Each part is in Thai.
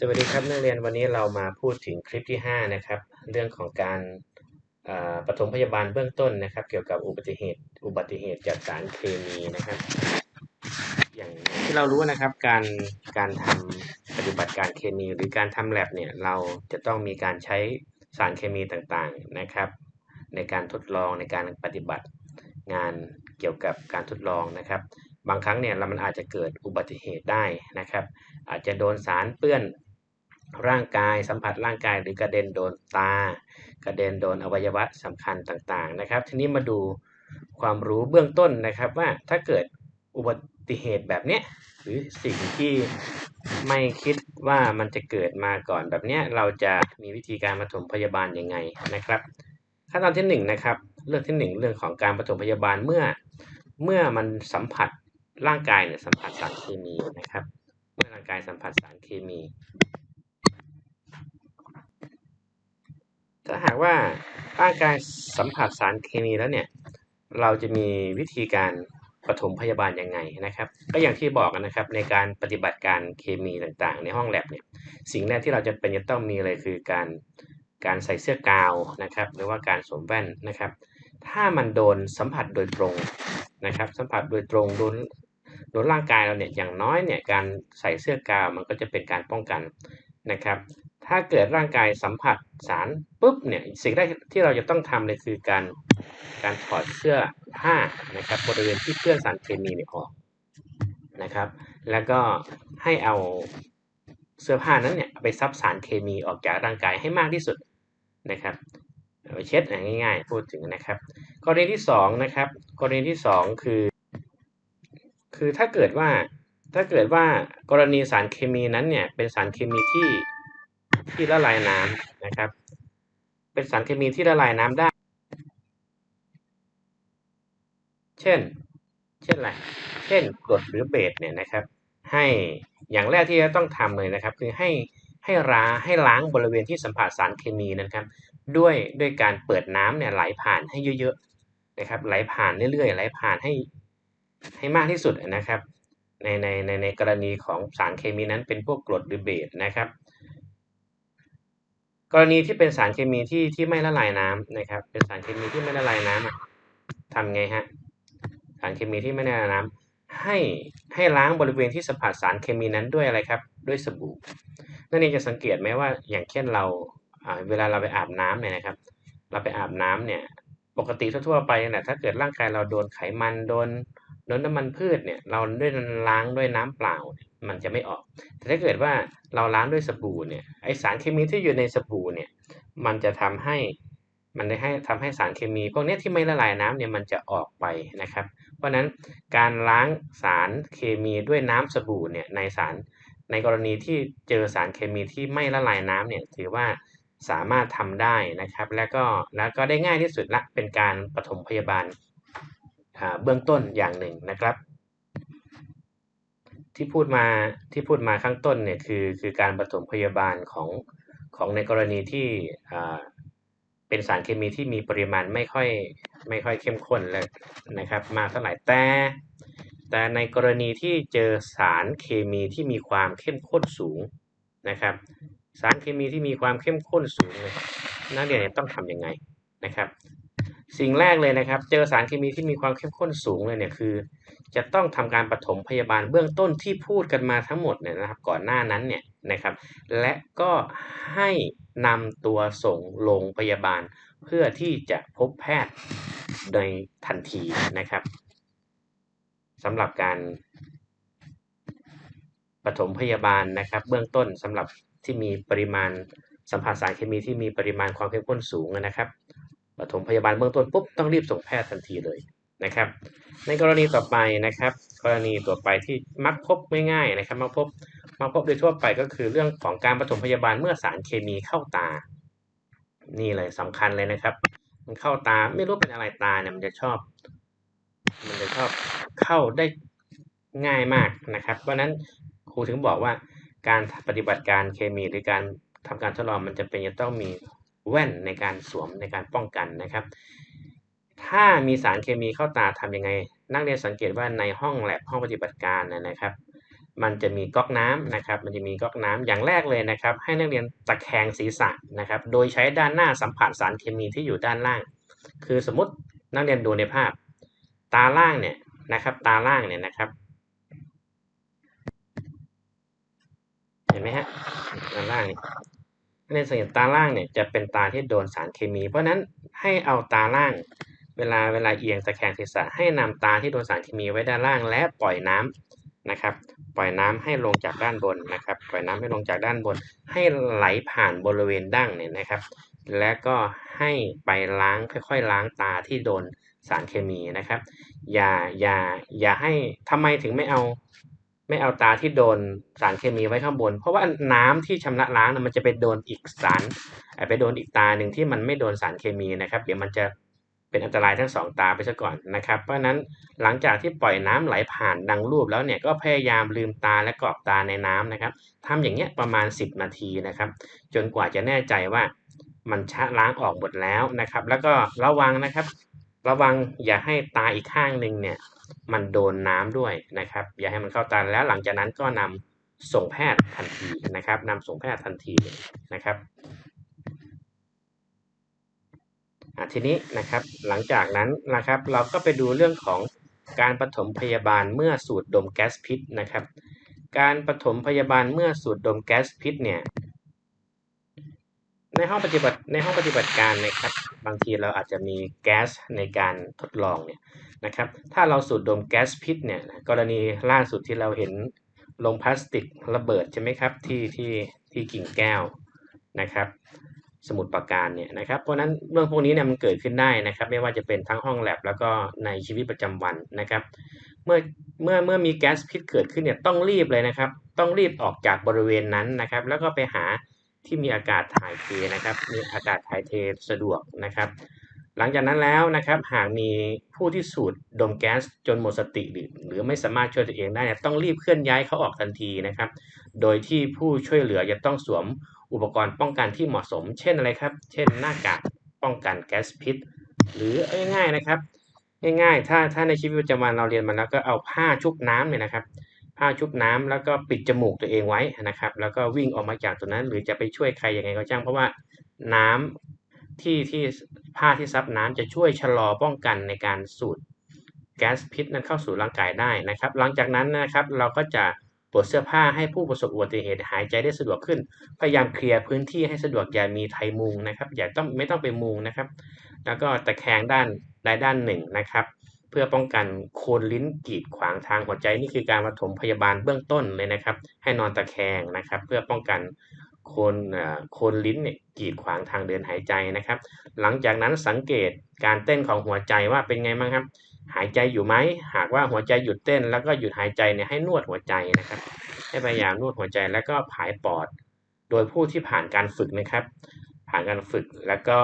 สวัสดีครับนักเรียนวันนี้เรามาพูดถึงคลิปที่ 5 นะครับ เรื่องของการปฐมพยาบาลเบื้องต้นนะครับ เกี่ยวกับอุบัติเหตุอุบัติเหตุจากสารเคมีนะครับ อย่างที่เรารู้นะครับการการทำปฏิบัติการเคมี หรือการทำแลบเนี่ยเราจะต้องมีการใช้สารเคมีต่างๆนะครับ ในการทดลองในการปฏิบัติงานเกี่ยวกับการทดลองนะครับบางครั้งเนี่ยเรามันอาจจะเกิดอุบัติเหตุได้นะครับ อาจจะโดนสารเปื้อน ร่างกายสัมผัสร่างกายหรือกระเด็นโดนตา กระเด็นโดนอวัยวะสำคัญต่างๆนะครับ ทีนี้มาดูความรู้เบื้องต้นนะครับว่าถ้าเกิดอุบัติเหตุแบบเนี้ยหรือสิ่งที่ไม่คิดว่ามันจะเกิดมาก่อนแบบเนี้ยเราจะมีวิธีการปฐมพยาบาลยังไงนะครับขั้นตอนที่หนึ่งนะครับเรื่องที่หนึ่งเรื่องของการปฐมพยาบาลเมื่อเมื่อมันสัมผัสร่างกายเนี่ยสัมผัสสารเคมีนะครับ เมื่อร่างกายสัมผัสสารเคมี ถ้าหากว่าร่างกายสัมผัสสารเคมีแล้วเนี่ย เราจะมีวิธีการปฐมพยาบาลยังไงนะครับ ก็อย่างที่บอกกันนะครับ ในการปฏิบัติการเคมีต่างๆ ในห้องแลบเนี่ย สิ่งแรกที่เราจะเป็นจะต้องมีเลยคือการการใส่เสื้อกาวนะครับ หรือว่าการสวมแว่นนะครับ ถ้ามันโดนสัมผัสโดยตรงนะครับ สัมผัสโดยตรงโดนโดนร่างกายเราเนี่ยอย่างน้อยเนี่ยการใส่เสื้อกาวมันก็จะเป็นการป้องกันนะครับ ถ้าเกิดร่างกายสัมผัสสารปุ๊บเนี่ยสิ่งแรกที่เราจะต้องทำเลยคือการการถอดเสื้อผ้านะครับบริเวณที่เปื้อนสารเคมีเนี่ยออกนะครับ แล้วก็ให้เอาเสื้อผ้านั้นเนี่ยไปซับสารเคมีออกจากร่างกายให้มากที่สุดนะครับเช็ดง่ายๆ พูดถึงนะครับ กรณีที่สองนะครับกรณีที่สองคือ คือถ้าเกิดว่าถ้าเกิดว่ากรณีสารเคมีนั้นเนี่ยเป็นสารเคมีที่ ที่ละลายน้ำนะครับ เป็นสารเคมีที่ละลายน้ำได้ เช่น เช่นอะไร เช่นกรดหรือเบสเนี่ยนะครับ ให้อย่างแรกที่จะต้องทำเลยนะครับ คือให้ให้ล้าให้ล้างบริเวณที่สัมผัสสารเคมีนะครับ ด้วยด้วยการเปิดน้ำเนี่ยไหลผ่านให้เยอะๆนะครับ ไหลผ่านเรื่อยๆไหลผ่านให้ให้มากที่สุดนะครับในในในในกรณีของสารเคมีนั้นเป็นพวกกรดหรือเบสนะครับ กรณีที่เป็นสารเคมีที่ที่ไม่ละลายน้ำนะครับ เป็นสารเคมีที่ไม่ละลายน้ำอะทำไงฮะสารเคมีที่ไม่ละลายน้ำให้ให้ล้างบริเวณที่สัมผัสสารเคมีนั้นด้วยอะไรครับ ด้วยสบู่นั่นเองจะสังเกตไหมว่าอย่างเช่นเราเวลาเราไปอาบน้ำเนี่ยนะครับ เราไปอาบน้ำเนี่ยปกติทั่วๆไปเนี่ยถ้าเกิดร่างกายเราโดนไขมันโดน โดนน้ำมันพืชเนี่ยเราด้วยล้างด้วยน้ำเปล่ามันจะไม่ออก แต่ถ้าเกิดว่าเราล้างด้วยสบู่เนี่ยไอสารเคมีที่อยู่ในสบู่เนี่ยมันจะทำให้มันได้ให้ทำให้สารเคมี พวกนี้ที่ไม่ละลายน้ำเนี่ยมันจะออกไปนะครับ เพราะนั้นการล้างสารเคมีด้วยน้ำสบู่เนี่ยในสารในกรณีที่เจอสารเคมีที่ไม่ละลายน้ำเนี่ยถือว่าสามารถทำได้นะครับ แล้วก็แล้วก็ได้ง่ายที่สุดละเป็นการปฐมพยาบาล เบื้องต้นอย่างหนึ่งนะครับ ที่พูดมาที่พูดมาข้างต้นเนี่ยคือคือการปฐมพยาบาลของของในกรณีที่เป็นสารเคมีที่มีปริมาณไม่ค่อยไม่ค่อยเข้มข้นเลยนะครับ มากเท่าไหร่แต่แต่ในกรณีที่เจอสารเคมีที่มีความเข้มข้นสูงนะครับ สารเคมีที่มีความเข้มข้นสูงนักเรียนต้องทำยังไงนะครับ สิ่งแรกเลยนะครับ เจอสารเคมีที่มีความเข้มข้นสูงเลยเนี่ยคือ จะต้องทำการปฐมพยาบาลเบื้องต้นที่พูดกันมาทั้งหมดเนี่ยนะครับ ก่อนหน้านั้นเนี่ยนะครับ และก็ให้นำตัวส่งโรงพยาบาล เพื่อที่จะพบแพทย์ในทันทีนะครับสำหรับการปฐมพยาบาลนะครับ เบื้องต้นสำหรับที่มีปริมาณสัมผัสสารเคมีที่มีปริมาณความเข้มข้นสูงนะครับ ปฐมพยาบาลเบื้องต้นปุ๊บต้องรีบส่งแพทย์ทันทีเลยนะครับ ในกรณีต่อไปนะครับ กรณีต่อไปที่มักพบไม่ง่ายนะครับมักพบมักพบโดยทั่วไปก็คือเรื่องของการปฐมพยาบาลเมื่อสารเคมีเข้าตา นี่เลยสำคัญเลยนะครับ มันเข้าตาไม่รู้เป็นอะไรตาเนี่ยมันจะชอบ มันจะชอบเข้าได้ง่ายมากนะครับ เพราะนั้นครูถึงบอกว่าการปฏิบัติการเคมีหรือการทำการทดลองมันจะเป็นจะต้องมี แว่นในการสวมในการป้องกันนะครับ ถ้ามีสารเคมีเข้าตาทํำยังไง นักเรียนสังเกตว่าในห้องแลบห้องปฏิบัติการนะครับ มันจะมีก๊อกน้ำนะครับ มันจะมีก๊อกน้ำอย่างแรกเลยนะครับ ให้นักเรียนตะแคงศีรษะนะครับ โดยใช้ด้านหน้าสัมผัสสารเคมีที่อยู่ด้านล่าง คือสมมตินักเรียนดูในภาพ ตาล่างเนี่ยนะครับ ตาล่างเนี่ยนะครับเห็นไหมฮะตาล่างนี่ ในสังเกตตาล่างเนี่ยจะเป็นตาที่โดนสารเคมี เพราะฉะนั้นให้เอาตาล่างเวลาเวลาเอียงตะแคงศีรษะให้นำตาที่โดนสารเคมีไว้ด้านล่างและปล่อยน้ำนะครับ ปล่อยน้ำให้ลงจากด้านบนนะครับ ปล่อยน้ำให้ลงจากด้านบน ให้ไหลผ่านบริเวณดั้งเนี่ยนะครับ และก็ให้ไปล้างค่อยๆ ล้างตาที่โดนสารเคมีนะครับ อย่าอย่าอย่าให้ทำไมถึงไม่เอา ไม่เอาตาที่โดนสารเคมีไว้ข้างบน เพราะว่าน้ำที่ชำระล้างนะมันจะไปโดนอีกสารไปโดนอีกตาหนึ่งที่มันไม่โดนสารเคมีนะครับ เดี๋ยวมันจะเป็นอันตรายทั้งสองตาไปซะก่อนนะครับ เพราะนั้นหลังจากที่ปล่อยน้ำไหลผ่านดังรูปแล้วเนี่ยก็พยายามลืมตาและกรอกตาในน้ำนะครับทำอย่างเงี้ยประมาณ 10 นาทีนะครับ จนกว่าจะแน่ใจว่ามันชะล้างออกหมดแล้วนะครับ แล้วก็ระวังนะครับ ระวังอย่าให้ตาอีกข้างหนึ่งเนี่ย มันโดนน้ำด้วยนะครับ อย่าให้มันเข้าตาแล้วหลังจากนั้นก็นำส่งแพทย์ทันทีนะครับนำส่งแพทย์ทันทีนะครับทีนี้นะครับหลังจากนั้นนะครับเราก็ไปดูเรื่องของการปฐมพยาบาลเมื่อสูดดมแก๊สพิษนะครับ การปฐมพยาบาลเมื่อสูดดมแก๊สพิษเนี่ย ในห้องปฏิบัติในห้องปฏิบัติการนะครับ บางทีเราอาจจะมีแก๊สในการทดลองเนี่ยนะครับ ถ้าเราสูดดมแก๊สพิษเนี่ยกรณีล่าสุดที่เราเห็นลงพลาสติกระเบิดใช่ไหมครับที่ที่ที่กิ่งแก้วนะครับ สมุดประการเนี่ยนะครับเพราะนั้นเรื่องพวกนี้เนี่ยมันเกิดขึ้นได้นะครับ ไม่ว่าจะเป็นทั้งห้องแลบแล้วก็ในชีวิตประจำวันนะครับ เมื่อเมื่อเมื่อมีแก๊สพิษเกิดขึ้นเนี่ยต้องรีบเลยนะครับ ต้องรีบออกจากบริเวณนั้นนะครับ แล้วก็ไปหา ที่มีอากาศถ่ายเทนะครับ มีอากาศถ่ายเทสะดวกนะครับ หลังจากนั้นแล้วนะครับหากมีผู้ที่สูดดมแก๊สจนหมดสติหรือหรือไม่สามารถช่วยตัวเองได้ต้องรีบเคลื่อนย้ายเขาออกทันทีนะครับ โดยที่ผู้ช่วยเหลือจะต้องสวมอุปกรณ์ป้องกันที่เหมาะสม เช่นอะไรครับ เช่นหน้ากากป้องกันแก๊สพิษ หรือง่ายๆนะครับ ง่ายๆ ถ้าถ้าในชีวิตประจำวันเราเรียนมาแล้วก็เอาผ้าชุบน้ำเนี่ยนะครับ ผ้าชุบน้ำแล้วก็ปิดจมูกตัวเองไว้นะครับ แล้วก็วิ่งออกมาจากตัวนั้น หรือจะไปช่วยใครยังไงก็ช่างเพราะว่าน้ำที่ที่ผ้าที่ซับน้ำจะช่วยชะลอป้องกันในการสูดแก๊สพิษนั้นเข้าสู่ร่างกายได้นะครับ หลังจากนั้นนะครับเราก็จะปลดเสื้อผ้าให้ผู้ประสบอุบัติเหตุหายใจได้สะดวกขึ้น พยายามเคลียร์พื้นที่ให้สะดวกอย่ามีไทยมุงนะครับ อย่าต้องไม่ต้องไปมุงนะครับ แล้วก็ตะแคงด้านใดด้านหนึ่งนะครับ เพื่อป้องกันโคนลิ้นกีดขวางทางหัวใจนี่คือการปฐมพยาบาลเบื้องต้นเลยนะครับ ให้นอนตะแคงนะครับ เพื่อป้องกันโคนโคนลิ้นเนี่ยกีดขวางทางเดินหายใจนะครับ หลังจากนั้นสังเกตการเต้นของหัวใจว่าเป็นไงบ้างครับ หายใจอยู่ไหมหากว่าหัวใจหยุดเต้น แล้วก็หยุดหายใจเนี่ยให้นวดหัวใจนะครับ ให้พยายามนวดหัวใจแล้วก็ผายปอด โดยผู้ที่ผ่านการฝึกนะครับ ผ่านการฝึกแล้วก็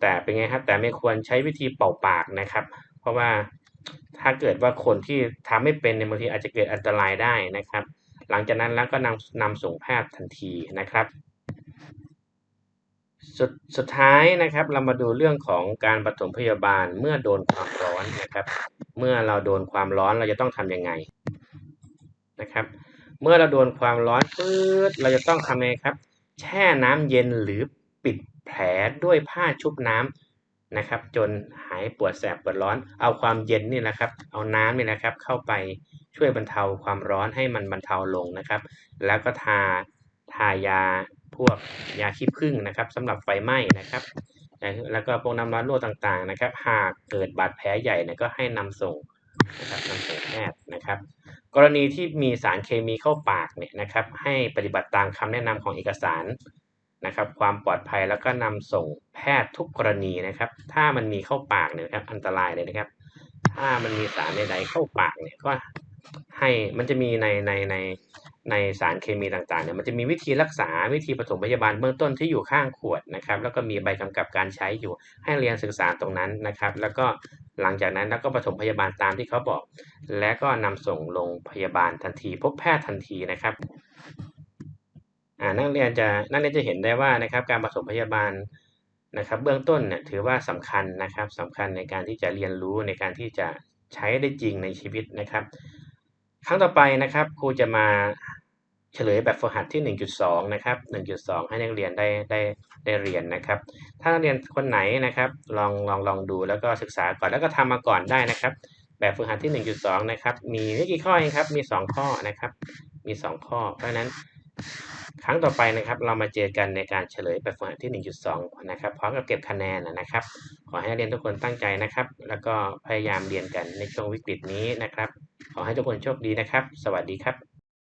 แต่เป็นไงครับแต่ไม่ควรใช้วิธีเป่าปากนะครับ เพราะว่าถ้าเกิดว่าคนที่ทำไม่เป็นในบางทีอาจจะเกิดอันตรายได้นะครับ หลังจากนั้นแล้วก็นำนำส่งแพทย์ทันทีนะครับ สุดสุดท้ายนะครับ เรามาดูเรื่องของการปฐมพยาบาลเมื่อโดนความร้อนนะครับ เมื่อเราโดนความร้อนเราจะต้องทํำยังไงนะครับ เมื่อเราโดนความร้อนปื๊ดเราจะต้องทำไงครับ แช่น้ำเย็นหรือปิดแผลด้วยผ้าชุบน้ำ นะครับ จนหายปวดแสบปวดร้อน เอาความเย็นนี่นะครับ เอาน้ำนี่นะครับ เข้าไปช่วยบรรเทาความร้อนให้มันบรรเทาลงนะครับ แล้วก็ทาทายาพวกยาขี้ผึ้งนะครับสำหรับไฟไหม้นะครับ แล้วก็พวกน้ำร้อนรั่วต่างๆนะครับ หากเกิดบาดแผลใหญ่เนี่ยก็ให้นำส่งนะครับนำส่งแพทย์นะครับ กรณีที่มีสารเคมีเข้าปากเนี่ยนะครับ ให้ปฏิบัติตามคำแนะนำของเอกสาร นะครับ ความปลอดภัยแล้วก็นำส่งแพทย์ทุกกรณีนะครับ ถ้ามันมีเข้าปากเนี่ยครับอันตรายเลยนะครับ ถ้ามันมีสารใดๆเข้าปากเนี่ยก็ให้มันจะมีในในในในสารเคมีต่างๆเนี่ยมันจะมีวิธีรักษาวิธีปฐมพยาบาลเบื้องต้นที่อยู่ข้างขวดนะครับ แล้วก็มีใบกำกับการใช้อยู่ให้เรียนศึกษาตรงนั้นนะครับ แล้วก็หลังจากนั้นแล้วก็ปฐมพยาบาลตามที่เขาบอก และก็นำส่งโรงพยาบาลทันที พบแพทย์ทันทีนะครับ นักเรียนจะนักเรียนจะเห็นได้ว่านะครับการปฐมพยาบาลนะครับเบื้องต้นเนี่ยถือว่าสำคัญนะครับสำคัญในการที่จะเรียนรู้ในการที่จะใช้ได้จริงในชีวิตนะครับ ครั้งต่อไปนะครับครูจะมาเฉลยแบบฝึกหัดที่ 1.2 นะครับ 1.2 ให้นักเรียนได้ได้ได้เรียนนะครับ ถ้านักเรียนคนไหนนะครับลองลองลองดูแล้วก็ศึกษาก่อนแล้วก็ทำมาก่อนได้นะครับ แบบฝึกหัดที่ 1.2 นะครับ มีไม่กี่ข้อเองครับมี 2 ข้อนะครับ มี 2 ข้อ เพราะฉะนั้น ครั้งต่อไปนะครับเรามาเจอกันในการเฉลยแบบฝึกหัดที่ 1.2 นะครับพร้อมกับเก็บคะแนนนะครับ ขอให้นักเรียนทุกคนตั้งใจนะครับ แล้วก็พยายามเรียนกันในช่วงวิกฤตนี้นะครับ ขอให้ทุกคนโชคดีนะครับ สวัสดีครับ